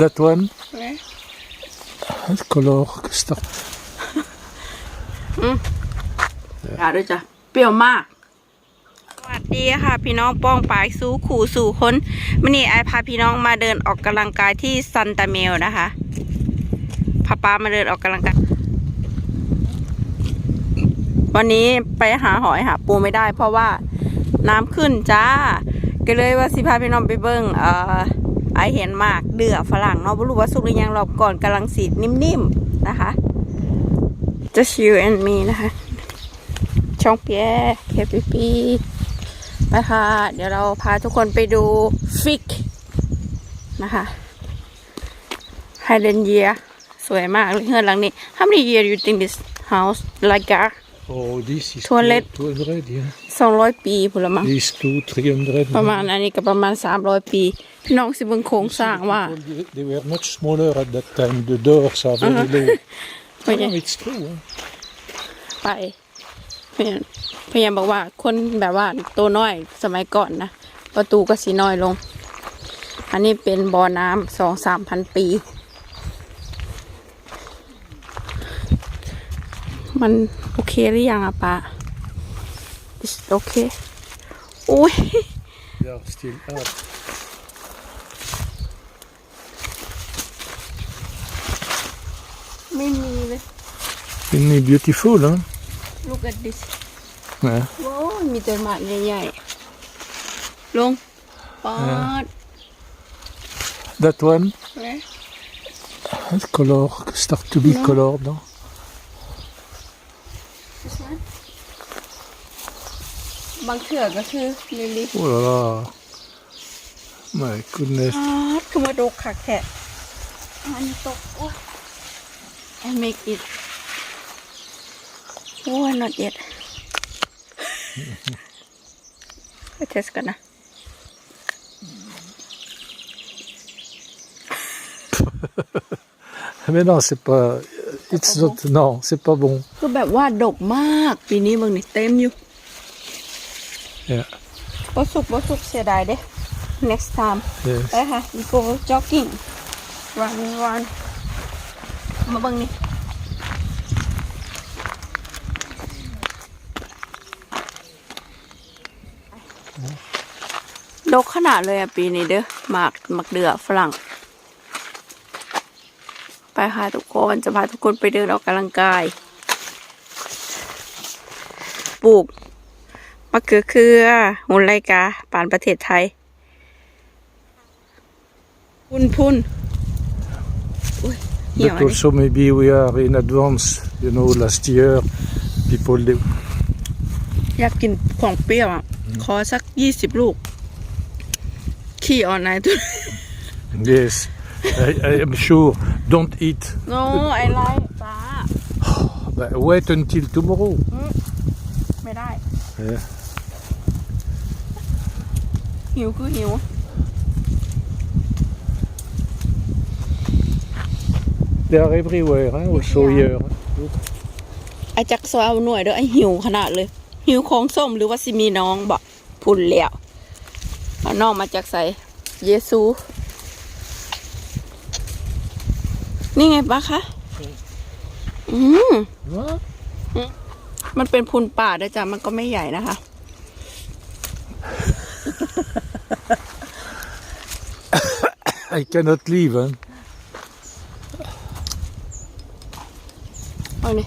That one, Where? color custard. อย่าด้วยจ้ะเปรี้ยวมาก สวัสดีค่ะ พี่น้องป้องปายสู่ขู่สู่คนวันนี้ไอพาพี่น้องมาเดินออกกำลังกายที่ซันตาเมลนะคะพาป้ามาเดินออกกำลังกาย วันนี้ไปหาหอยหาปูไม่ได้ เพราะว่าน้ำขึ้นจ้า ก็เลยว่าสิพาพี่น้องไปเบิ้งเอ่อไอเห็นมากเดือฝรั่งเนาะบ่รู้ว่าสุกหรือยังรอบก่อนกำลังสีนิ่มๆนะคะ just you and me นะคะ ช่องเปียเคปีปีไปค่ะเดี๋ยวเราพาทุกคนไปดูฟิกนะคะไฮเดนเยียสวยมากเลยเฮือนหลังนี้ How many year you think this house like that Oh, this is Toilet. 200, yeah. สองร้อยปีพุ่นละมั้ง This two, 300. ประมาณอันนี้ก็ประมาณสามร้อยปี พี่น้องสิเบิ่งโครงสร้างว่า They they were much smaller at that time. The doors are very low. เป็นไง No, it's true. Huh? ไปพยายามพยายามบอกว่าคนแบบว่าตัวน้อยสมัยก่อนนะประตูก็สีน้อยลง อันนี้เป็นบ่อน้ำสองสามพันปี มันโอเคหรือยังอะปะ Is it okay โอ้ย They are still up. ไม่มีเลย Isn't it beautiful, huh? Look at this Yeah. โอ้ยมีแต่หมากใหญ่ๆ ลงปอด That one, เว้ย color start to be colored. No? บางเถื่อก็คือลิลิ Oh là là. My goodness. ปาดคือมาดกขักแทะอันนี้ตกโอ้ย I make it โอ้ย not yet ไปเทสกันนะ Mais non, c'est pas. It's not. Non, c'est pas bon. คือแบบว่าดกมาก ปีนี้เบางนี่เต็มอยู่ Yeah. บ่สุกบ่สุกเสียดายเด้ next time Yes. ไปค่ะ we go jogging run run มาเบิ่งนี่ ดกขนาดเลยอะปีนี้เด้อหมากหมักเดือฝรั่ง ไปค่ะทุกคนจะพาทุกคนไปเดินออกกำลังกาย ปลูก มะเขือเคือหุ่นไรกาปานประเทศไทย พุ่นพุ่นอุ้ยเหี่ยว But อันนี้ also maybe we are in advance. You know, last year people they, อยากกินของเปรี้ยวอะ ขอสักยี่สิบลูก ขี้ออนไลน์ตัว yes. I, I am sure. Don't eat. โน้ไอไลท์ป้า But wait until tomorrow. ไม่ได้ Yeah. หิวคือหิว They are everywhere. Huh? Also Yeah. here. ไอจักซอยเอาหน่วยเด้อไอหิวขนาดเลย หิวของส้มหรือว่าสิมีน้องบอกพุ่นแล้วเอาน้องมาจากใส่เยซู นี่ไงป้าคะ อืม What? มันเป็นพุนป่าด้วยจ้ะ มันก็ไม่ใหญ่นะคะ I cannot leave. Huh? เอานี่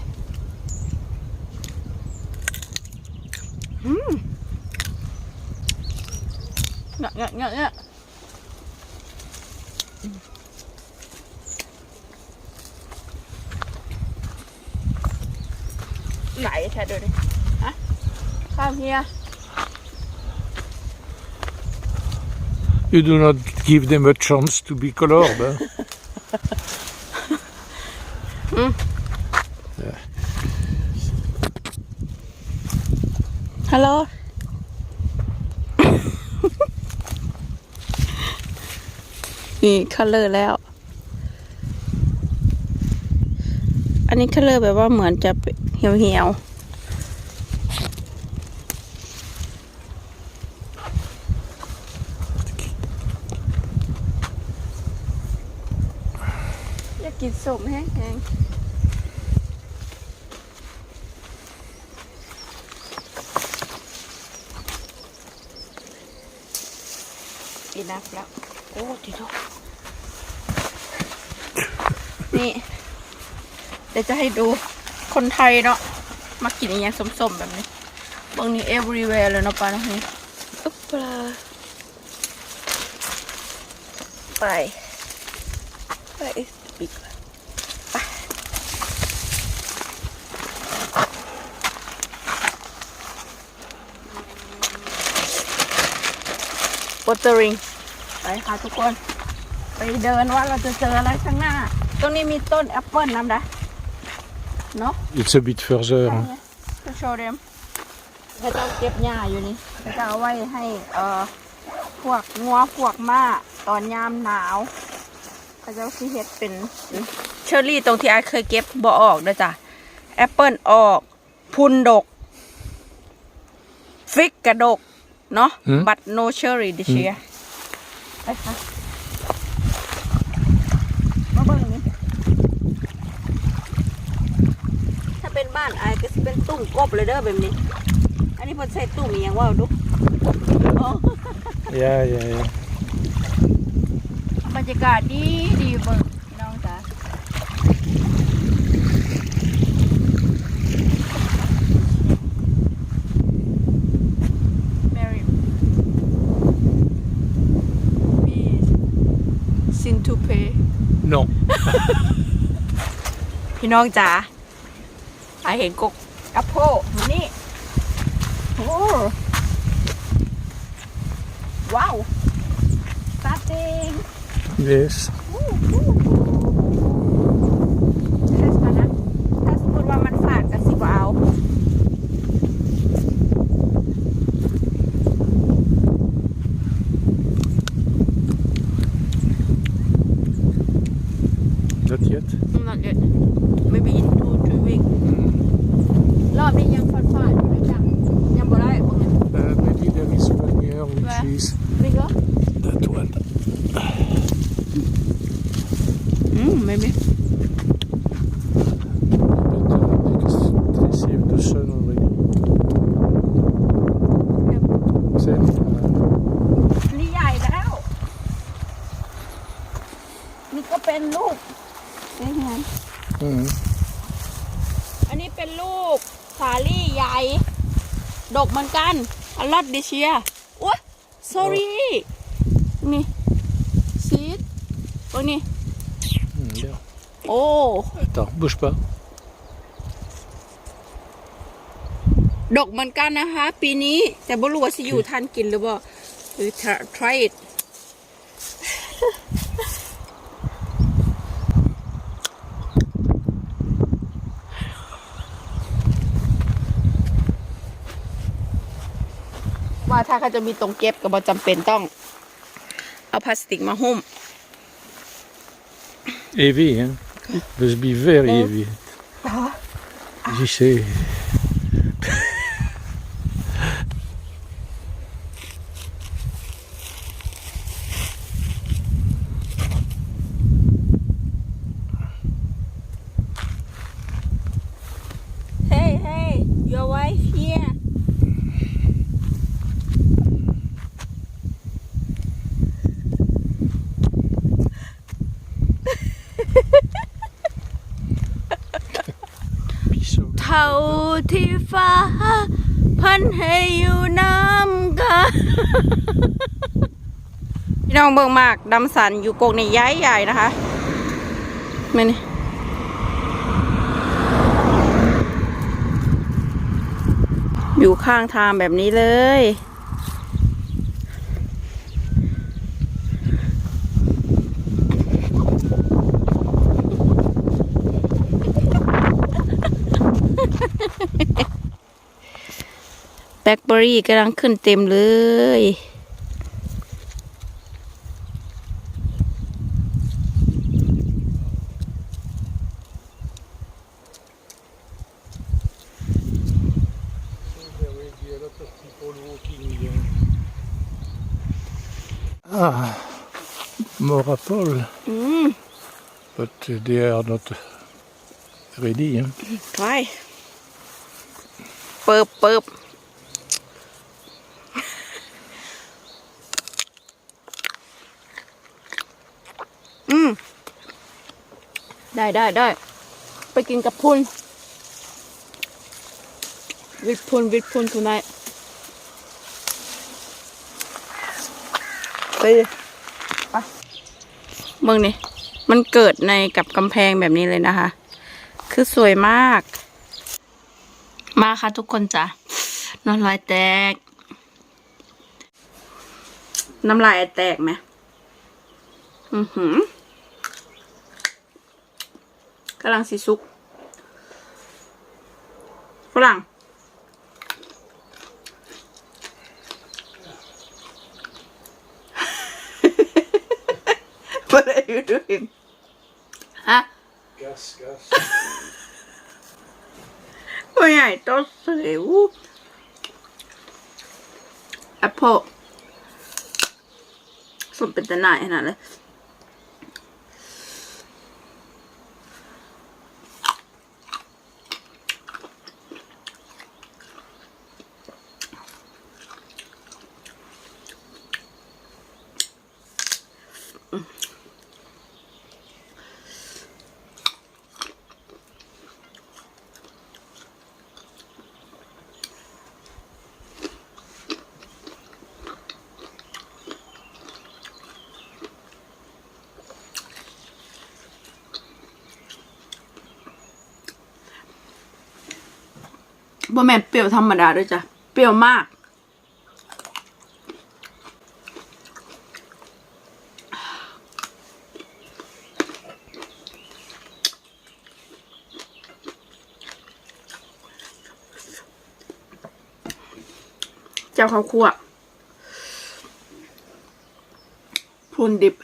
อืมเงาะเงาะเงาะเงาะไหนแท้ดูดิฮะข้ามเฮีย You do not give them a chance to be colored. Huh? ฮัลโหลนี่คัลเลอร์แล้วอันนี้คัลเลอร์แบบว่าเหมือนจะเหี่ยวเหี่ยวกินสมแห้งๆอีนักแล้ว โอ้ทีเดียวนี่ เดี๋ยวจะให้ดูคนไทยเนาะมากินอย่างเงี้ยสมๆแบบนี้บางนี้ everywhere เลยเนาะปลาเนาะนี่อุ๊บปลาไป ไป อีกไปบอตเตอริงไปค่ะทุกคน ไปเดินว่าเราจะเจออะไรข้างหน้า ตรงนี้มีต้นแอปเปิลน้ำดะเนาะ It's a bit further. Huh? จะโชว์เดมเขาจะเก็บหญ้าอยู่นี่เขาจะเอาไว้ให้เอ่อพวกงัวพวกม้าตอนยามหนาว เขาจะสิเฮ็ดเป็นเชอร์รี่ตรงที่ไอายเคยเก็บบ่ออกนะจ้ะแอปเปิลออก พุนดก ฟิกกระดก เนาะอืมบัตโนเชอร์รี่ดิเชียไปค่ะมาเบิ่งนี่ถ้าเป็นบ้านอายก็จะเป็นตุ่มกบเลยเด้อแบบนี้ อันนี้เพิ่นใส่ตุ่มอหยังว่าดูอ๋อ Yeah, yeah, yeah. บรรยากาศดีดีเบิ่งพี่น้องจ๋าแมรี่มีซินทูเพ Non. พี่น้องจ๋าอายเห็นกกแอปเปิลมานี่ โอ้ว้าวสตาร์ท Yes. ลูกเป็นไง mm. อันนี้เป็นลูกสาลี่ใหญ่ ดกเหมือนกันอลอดดิเชียโอ้ sorry นี่ซีดตรงนี้ Mm, bien. โอ้ Attends, bouge pas. ดกเหมือนกันนะคะ ปีนี้แต่บ่รู้ว่าสิอยู่ทันกินหรือบ่หรือ try- try it ถ้าเขาจะมีตรงเก็บก็บ่จำเป็นต้อง เอาพลาสติกมาหุ้ม Heavy, hein? Must be very Oh. heavy. You say. ฟ้า พันให้อยู่น้ำกันพี่น้องเบิ่งมากดำสันอยู่กกในย้ายใหญ่นะคะมานี่อยู่ข้างทางแบบนี้เลย แบล็คเบอรี่กำลังขึ้นเต็มเลย There will be a lot of people walking here. Ah, more apple. อืม but uh, they are not ready. Hein? ไปเปิบเปิบอืม ได้ได้ได้ ไปกินกับพุนวิดพุนวิดพุนทุนายไปเลยไปเบิ่งนี่มันเกิดในกับกำแพงแบบนี้เลยนะคะ คือสวยมาก มาค่ะทุกคนจ้ะน้ำลายแตก น้ำลายแตกไหมอือหือ กำลังสิซุกฝรั่ง What are you doing? ฮะ Gas, gas. ตัวใหญ่ตัวสิวแอปเปิลสมเป็นตะหน่ายขนาดเลย บ่แม่นเปรี้ยวธรรมดาด้วยจ้ะ เปรี้ยวมาก เจ้าข้าวคั่วพรุนดิบห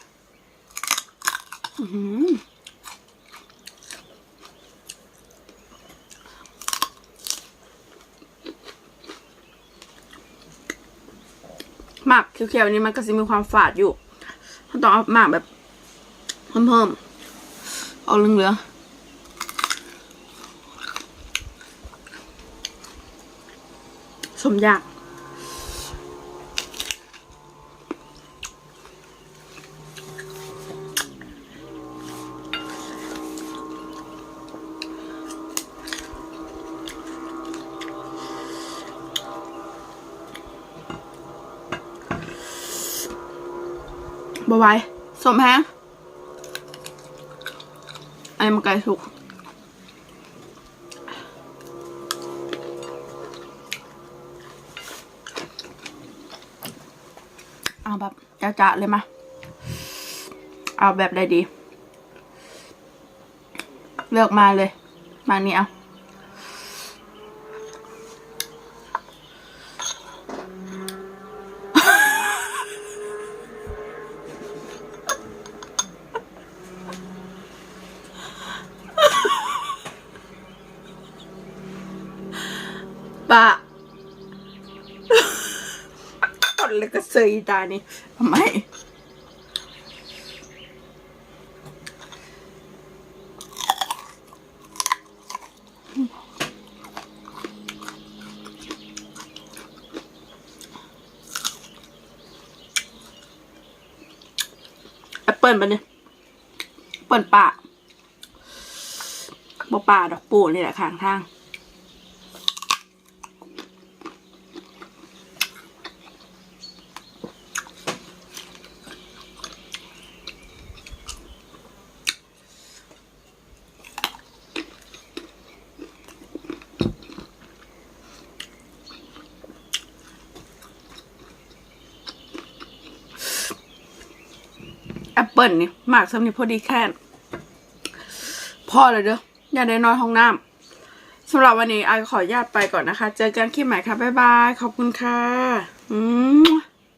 มักเขียวๆนี้มันก็จะมีความฝาดอยู่เขาต้องเอาหมักแบบเพิ่มๆเอาเหลืองๆสมอยาก บไหวายสมแฮงไอ้มาไก่สุกเอาแบบจ้าๆเลยมา เอาแบบใดดี เลือกมาเลย มานี่เอา อนเลยก็เซยตานี่ทำไมแอปเปิลปะเนี่ยเปิลป่าบ่ป่าดอกปูนี่แหละข้างทาง ปิลนี่หมากสำนีพอดีแค่พอเลยเด้ออย่าได้นอนห้องน้ำสำหรับวันนี้ไอขออนุญาตไปก่อนนะคะ เจอกันคลิปใหม่ค่ะ บ๊ายบาย ขอบคุณค่ะ อืม